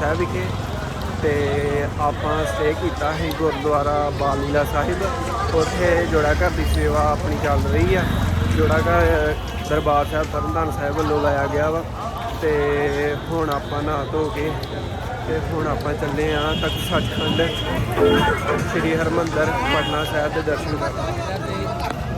ਸਾਹਿਬ ਵਿਖੇ ਤੇ ਆਪਾਂ ਸਟੇ ਕੀਤਾ ਸੀ ਗੁਰਦੁਆਰਾ ਬਾਲੀਲਾ ਸਾਹਿਬ। ਉੱਥੇ ਜੋੜਾ ਘਰ ਦੀ ਸੇਵਾ ਆਪਣੀ ਚੱਲ ਰਹੀ ਆ। ਜੋੜਾ ਘਰ, ਦਰਬਾਰ ਸਾਹਿਬ, ਤਰਨਤਾਰਨ ਸਾਹਿਬ ਵੱਲੋਂ ਲਾਇਆ ਗਿਆ ਵਾ। ਤੇ ਹੁਣ ਆਪਾਂ ਨਹਾ ਧੋ ਕੇ ਤੇ ਹੁਣ ਆਪਾਂ ਚੱਲੇ ਆ ਤੱਕ ਸੱਚਖੰਡ। ਸ੍ਰੀ ਹਰਿਮੰਦਰ, ਪਟਨਾ ਸਾਹਿਬ ਦੇ ਦਰਸ਼ਨ ਕਰਨ।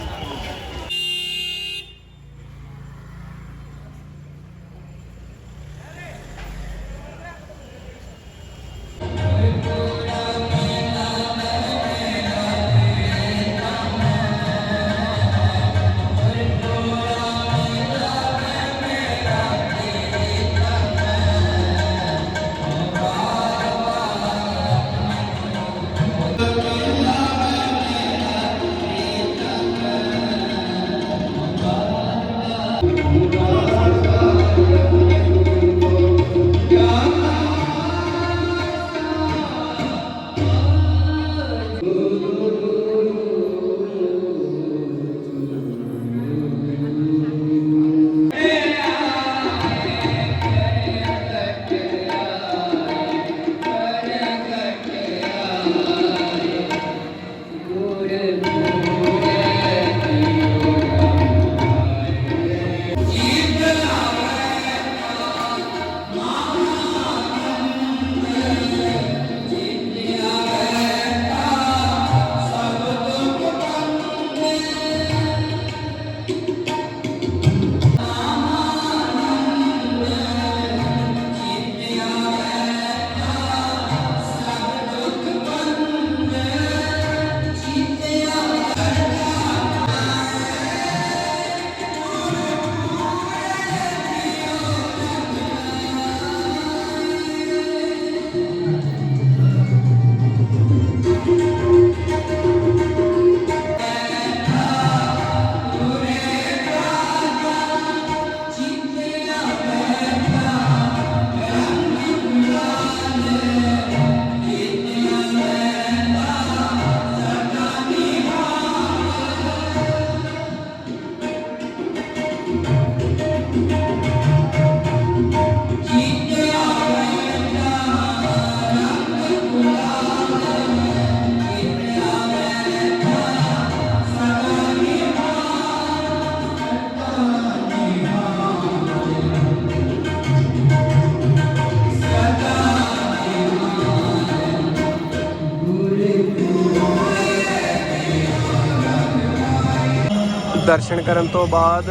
ਦਰਸ਼ਨ ਕਰਨ ਤੋਂ ਬਾਅਦ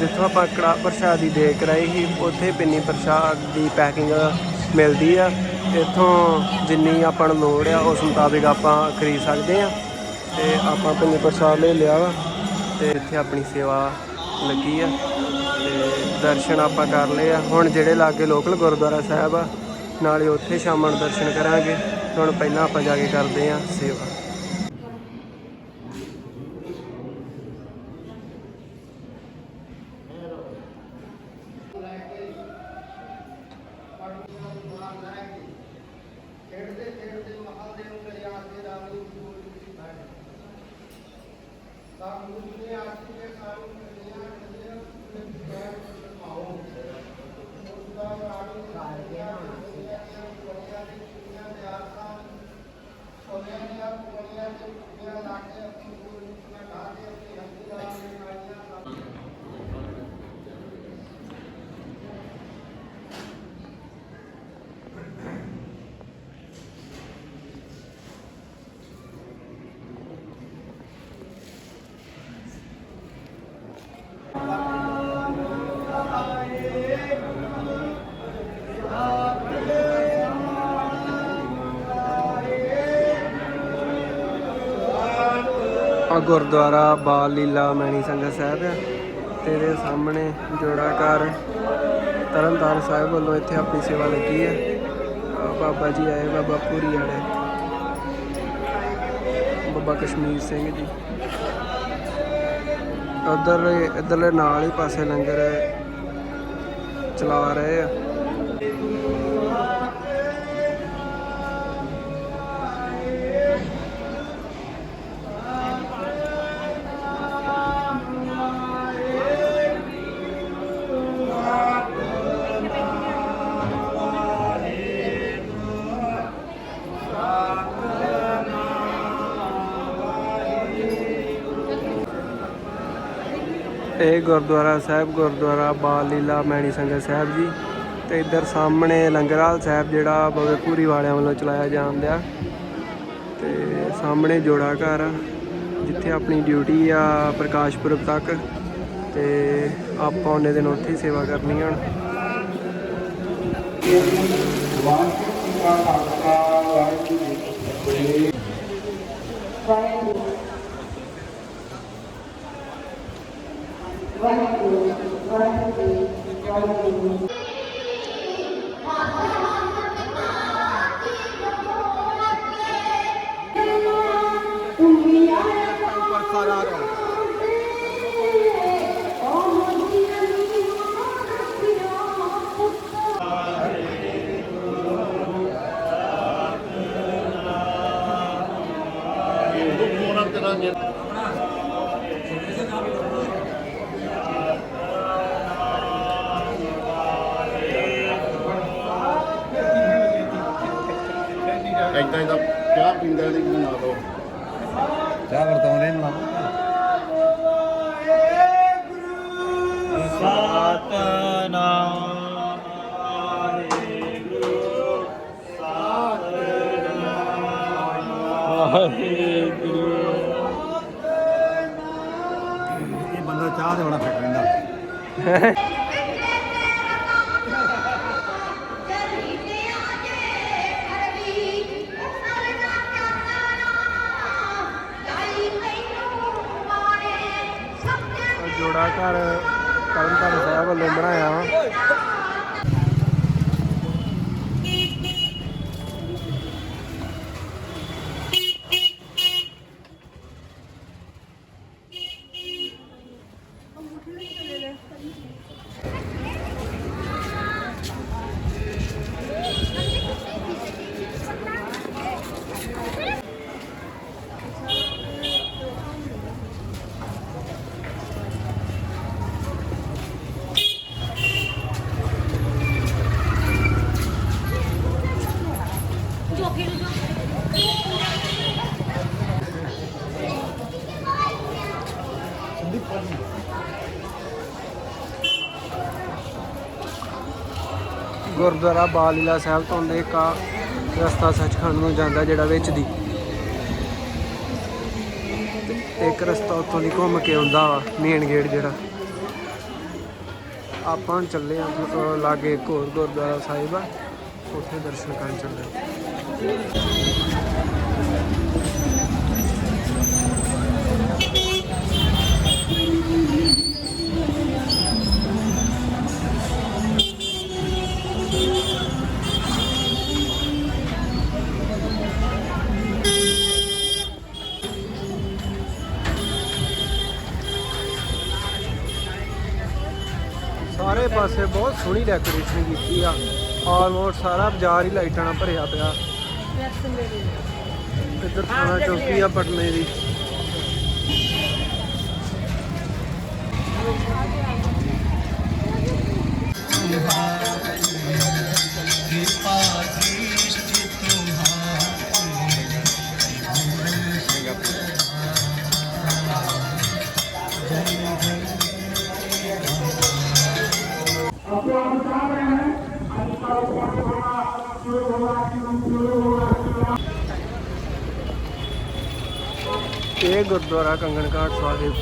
ਜਿੱਥੋਂ ਆਪਾਂ ਕੜਾ ਪ੍ਰਸ਼ਾਦ ਦੀ ਦੇਖ ਰਹੇ ਸੀ, ਉੱਥੇ ਪਿੰਨੀ ਪ੍ਰਸ਼ਾਦ ਦੀ ਪੈਕਿੰਗ ਮਿਲਦੀ ਆ। ਇੱਥੋਂ ਜਿੰਨੀ ਆਪਾਂ ਨੂੰ ਲੋੜ ਆ, ਉਸ ਮੁਤਾਬਿਕ ਆਪਾਂ ਖਰੀਦ ਸਕਦੇ ਆ। ਤੇ ਆਪਾਂ ਪਿੰਨੀ ਪ੍ਰਸ਼ਾਦ ਲੈ ਲਿਆ ਵਾ ਤੇ ਇੱਥੇ ਆਪਣੀ ਸੇਵਾ ਲੱਗੀ ਆ। ਤੇ ਦਰਸ਼ਨ ਆਪਾਂ ਕਰ ਲਏ ਆ। ਹੁਣ ਜਿਹੜੇ ਲਾਗੇ ਲੋਕਲ ਗੁਰਦੁਆਰਾ ਸਾਹਿਬ ਆ, ਨਾਲੇ ਉੱਥੇ ਸ਼ਾਮਾਂ ਨੂੰ ਦਰਸ਼ਨ ਕਰਾਂਗੇ। ਹੁਣ ਪਹਿਲਾਂ ਆਪਾਂ ਜਾ ਕੇ ਕਰਦੇ ਆ ਸੇਵਾ। हम उनके आशीर्वाद ਆ ਗੁਰਦੁਆਰਾ ਬਾਲ ਲੀਲਾ ਮੈਣੀ ਸੰਗਤ ਸਾਹਿਬ ਆ। ਤੇ ਇਹਦੇ ਸਾਹਮਣੇ ਜੋੜਾਕਾਰ ਤਰਨਤਾਰਨ ਸਾਹਿਬ ਵੱਲੋਂ ਇੱਥੇ ਆਪਣੀ ਸੇਵਾ ਲੱਗੀ ਹੈ ਬਾਬਾ ਜੀ ਆਏ, ਬਾਬਾ ਪੂਰੀ ਵਾਲੇ। ਬਾਬਾ ਕਸ਼ਮੀਰ ਸਿੰਘ ਜੀ। ਉਧਰ, ਇਧਰਲੇ ਨਾਲ ਹੀ ਪਾਸੇ ਲੰਗਰ ਚਲਾ ਰਹੇ ਆ। ਇਹ ਗੁਰਦੁਆਰਾ ਸਾਹਿਬ, ਗੁਰਦੁਆਰਾ ਬਾਲ ਲੀਲਾ ਮੈਣੀ ਸੰਗਤ ਸਾਹਿਬ ਜੀ ਤੇ ਇੱਧਰ ਸਾਹਮਣੇ ਲੰਗਰਹਾਲ ਸਾਹਿਬ ਜਿਹੜਾ ਬਵੇਪੂਰੀ ਵਾਲਿਆਂ ਵੱਲੋਂ ਚਲਾਇਆ ਜਾਂਦਾ ਤੇ ਸਾਹਮਣੇ ਜੋੜਾ ਘਰ ਆ, ਜਿੱਥੇ ਆਪਣੀ ਡਿਊਟੀ ਆ ਪ੍ਰਕਾਸ਼ ਪੁਰਬ ਤੱਕ ਤੇ ਆਪਾਂ ਉਹਨੇ ਦਿਨ ਉੱਥੇ ਹੀ ਸੇਵਾ ਕਰਨੀ ਹੁਣ। Caralho. ਚਾਹ ਪੀਂਦਾ ਦੀ ਬਣਾ ਲਓ ਚਾਹ ਵਰਤਾਉਂਦੇ ਨਾ ਇਹ ਬੰਦਾ ਚਾਹ ਤੇ ਬੜਾ ਫਿੱਟ ਰਹਿੰਦਾ। ਘਰ ਤਰਨਤਾਰਨ ਸਾਹਿਬ ਵੱਲੋਂ ਬਣਾਇਆ। ਗੁਰਦੁਆਰਾ ਬਾਲ ਲੀਲਾ ਸਾਹਿਬ ਤੋਂ ਦੇ ਕਾ ਰਸਤਾ ਸੱਚਖੰਡ ਨੂੰ ਜਾਂਦਾ ਜਿਹੜਾ ਵਿੱਚ ਦੀ। ਇੱਕ ਰਸਤਾ ਉੱਥੋਂ ਦੀ ਘੁੰਮ ਕੇ ਆਉਂਦਾ ਵਾ ਮੇਨ ਗੇਟ ਜਿਹੜਾ। ਆਪਾਂ ਹੁਣ ਚੱਲੇ ਆ ਲਾਗੇ ਇੱਕ ਗੁਰਦੁਆਰਾ ਸਾਹਿਬ ਆ, ਉੱਥੇ ਦਰਸ਼ਨ ਕਰਨ ਚੱਲੇ ਸਾਰੇ ਪਾਸੇ ਬਹੁਤ ਸੋਹਣੀ ਡੈਕੋਰੇਸ਼ਨ ਕੀਤੀ ਆ। ਆਲਮੋਸਟ ਸਾਰਾ ਬਾਜ਼ਾਰ ਹੀ ਲਾਈਟਾਂ ਨਾਲ ਭਰਿਆ ਪਿਆ। ਇੱਧਰ ਥਾਣਾ ਚੌਕੀ ਆ ਪਟਨੇ ਦੀ। ਇਹ ਗੁਰਦੁਆਰਾ ਕੰਗਣ ਘਾਟ ਸਾਹਿਬ।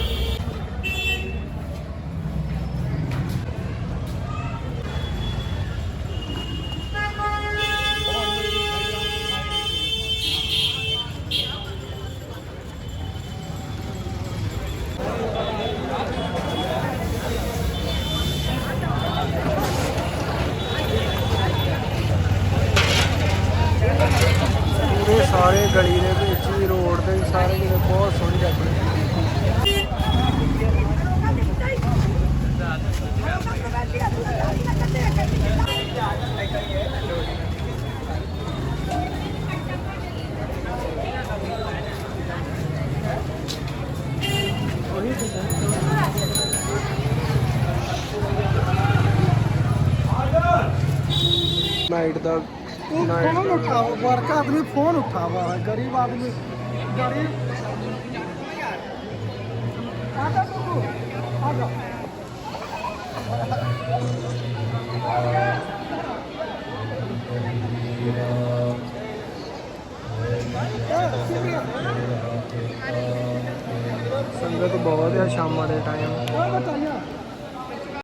ਪੂਰੇ ਸਾਰੇ ਗਲੀ ਦੇ ਵਿੱਚ ਵੀ ਰੋਡ ਦੇ ਵੀ ਸਾਰੇ ਜਿਹੜੇ ਬਹੁਤ ਸੋਹਣੀ ਡੈਕੋਰੇਸ਼ਨ ਕੀਤੀ ਨਾਈਟ ਦਾ फोन ਨਾਈਟ उठाओ वर्क आदमी फोन उठावा है गरीब आदमी गरीब आजा बाबू आजा ਸੰਗਤ ਬਹੁਤ ਆ ਸ਼ਾਮਾਂ ਦੇ ਟਾਈਮ और बताइए